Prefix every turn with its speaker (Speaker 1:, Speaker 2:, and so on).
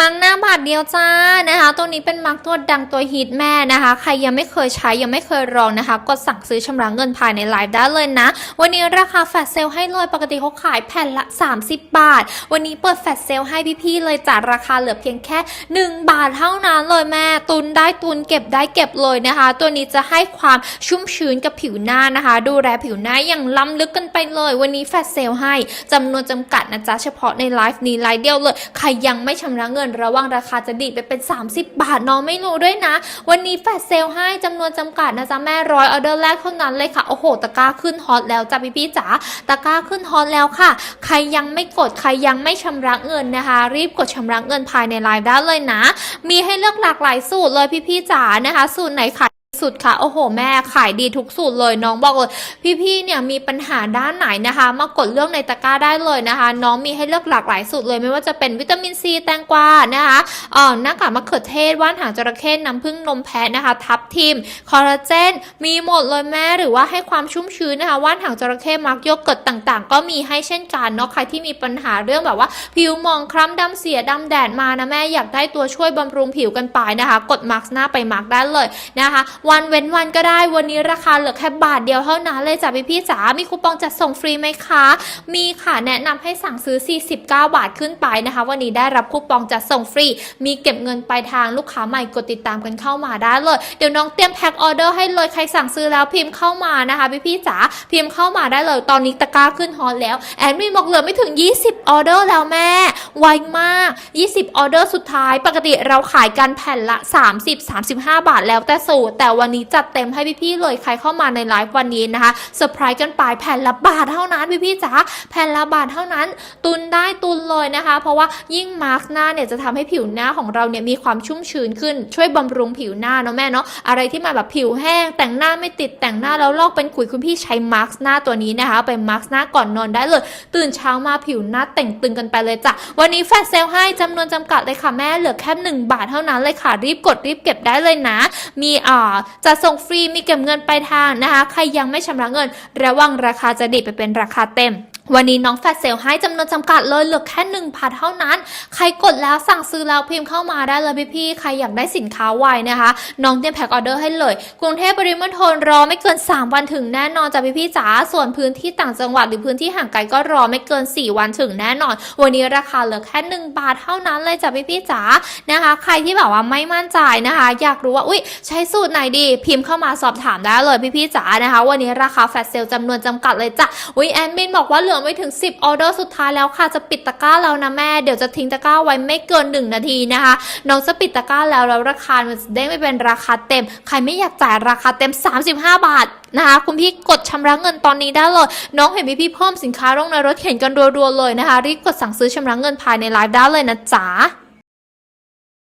Speaker 1: มังหน้าบาทเดียวจ้านะคะ ตัวนี้เป็นมังตัวดังตัวฮิตแม่นะคะ ใครยังไม่เคยใช้ยังไม่เคยลองนะคะ กดสั่งซื้อชำระเงินภายในไลน์ได้เลยนะ วันนี้ราคาแฟลชเซลให้เลยปกติเขาขายแผ่นละ 30 บาท วันนี้เปิดแฟลชเซลให้พี่ๆเลยจ้าราคาเหลือเพียงแค่ 1 บาทเท่านั้นเลยแม่ ตุนได้ตุนเก็บได้เก็บเลยนะคะ ตัวนี้จะให้ความชุ่มชื้นกับผิวหน้านะคะ ดูแลผิวหน้าอย่างล้ำลึกกันไปเลย วันนี้แฟลชเซลให้จำนวนจำกัดนะจ๊ะเฉพาะในไลฟ์นี้ไลฟ์เดียวเลย ใครยังไม่ชำระเงินระวังราคาจะดีดไปเป็น 30 บาทน้องไม่รู้ด้วยนะ วันนี้แฟลชเซลให้จำนวนจำกัดนะจ๊ะแม่ร้อยออเดอร์แรกเท่านั้นเลยค่ะโอ้โหตะกร้าขึ้นฮอตแล้วจ้ะพี่พี่จ๋าตะกร้าขึ้นฮอตแล้วค่ะ ใครยังไม่กดใครยังไม่ชำระเงินนะคะ รีบกดชำระเงินภายในไลน์ได้เลยนะ มีให้เลือกหลากหลายสูตรเลยพี่พี่จ๋านะคะ สูตรไหนขาย สุดค่ะโอ้โห แม่ขายดีทุกสูตรเลยน้องบอกเลยพี่ๆเนี่ยมีปัญหาด้านไหนนะคะ มากดเลือกในตะกร้าได้เลยนะคะ น้องมีให้เลือกหลากหลายสูตรเลยไม่ว่าจะเป็นวิตามินซีแตงกวานะคะเอ่อหน้ากากมะเขือเทศว่านหางจระเข้น้ำผึ้งนมแพะนะคะ ทับทิมคอลลาเจนมีหมดเลยแม่หรือว่าให้ความชุ่มชื้นนะคะว่านหางจระเข้มักโยเกิร์ตต่างๆ ก็มีให้เช่นกันเนาะใครที่มีปัญหาเรื่องแบบว่า ผิวมองคล้ำดำเสียดำแดดมานะแม่อยากได้ตัวช่วยบำรุงผิวกันไปนะคะ กดมาร์กหน้าไปมาร์กได้เลยนะคะวันเว้นวันก็ได้ วันนี้ราคาเหลือแค่บาทเดียวเท่านั้นเลยจ้ะพี่พี่จ๋า มีคูปองจัดส่งฟรีไหมคะ มีค่ะ แนะนำให้สั่งซื้อ 49 บาทขึ้นไปนะคะ วันนี้ได้รับคูปองจัดส่งฟรี มีเก็บเงินปลายทางลูกค้าใหม่กดติดตามกันเข้ามาได้เลย เดี๋ยวน้องเตรียมแพ็คออเดอร์ให้เลย ใครสั่งซื้อแล้วพิมพ์เข้ามานะคะพี่พี่จ๋า พิมพ์เข้ามาได้เลย ตอนนี้ตะกร้าขึ้นฮอตแล้ว แอนมีบอกเหลือไม่ถึง 20 ออเดอร์แล้วแม่ ไวมาก 20 ออเดอร์สุดท้าย ปกติเราขายกันแผ่นละ 30-35 บาทแล้วแต่สูตรแต่วันนี้จัดเต็มให้พี่ๆเลยใครเข้ามาในไลฟ์วันนี้นะคะเซอร์ไพรส์กันไปแผ่นละบาทเท่านั้นพี่ๆจ๋าแผ่นละบาทเท่านั้น ตุนได้ตุนเลยนะคะ เพราะว่ายิ่งมาร์กหน้าเนี่ยจะทำให้ผิวหน้าของเราเนี่ยมีความชุ่มชื้นขึ้นช่วยบำรุงผิวหน้าเนาะแม่เนาะอะไรที่มาแบบผิวแห้ง แต่งหน้าไม่ติดแต่งหน้าแล้วลอกเป็นขุยคุณพี่ใช้มาร์กหน้าตัวนี้นะคะไปมาร์กหน้าก่อนนอนได้เลย ตื่นเช้ามาผิวหน้าแต่งตึงกันไปเลยจ้ะวันนี้แฟลชเซลให้จำนวนจำกัดเลยค่ะแม่เหลือแค่1บาทเท่านั้นเลยค่ะรีบกดรีบเก็บได้เลยนะ มีอ่าจะส่งฟรีมีเก็บเงินปลายทางนะคะ ใครยังไม่ชำระเงิน ระวังราคาจะดีดไปเป็นราคาเต็ม วันนี้น้องแฟลชเซลให้จำนวนจำกัดเลยเหลือแค่หนึ่งพันเท่านั้น ใครกดแล้วสั่งซื้อแล้วพิมพ์เข้ามาได้เลยพี่ๆใครอยากได้สินค้าไวนะคะ น้องเตรียมแพ็คออเดอร์ให้เลย กรุงเทพปริมณฑลรอไม่เกิน 3 วันถึงแน่นอนจ้ะพี่ๆจ๋าส่วนพื้นที่ต่างจังหวัดหรือพื้นที่ห่างไกลก็รอไม่เกิน 4 วันถึงแน่นอน วันนี้ราคาเหลือแค่1บาทเท่านั้นเลยจ้ะพี่ๆจ๋านะคะ ใครที่แบบว่าไม่มั่นใจนะคะ อยากรู้ว่าอุ้ยใช้สูตรไหนดี พิมพ์เข้ามาสอบถามได้เลยพี่ๆจ๋านะคะ วันนี้ราคาแฟลชเซลจำนวนจำกัดเลยจ้ะอุ้ยแอดมินบอกว่าเหลือไม่ถึง 10ออเดอร์สุดท้ายแล้วค่ะจะปิดตะกร้าแล้วนะแม่เดี๋ยวจะทิ้งตะกร้าไว้ไม่เกิน 1 นาทีนะคะน้องจะปิดตะกร้าแล้วแล้วราคามันจะเด้งไปเป็นราคาเต็ม ใครไม่อยากจ่ายราคาเต็ม 35 บาทนะคะคุณพี่กดชำระเงินตอนนี้ได้เลย น้องเห็นพี่พี่เพิ่มสินค้าลงในรถเข็นกันรัวๆเลยนะคะรีบกดสั่งซื้อชำระเงินภายในไลฟ์ได้เลยนะจ๊ะ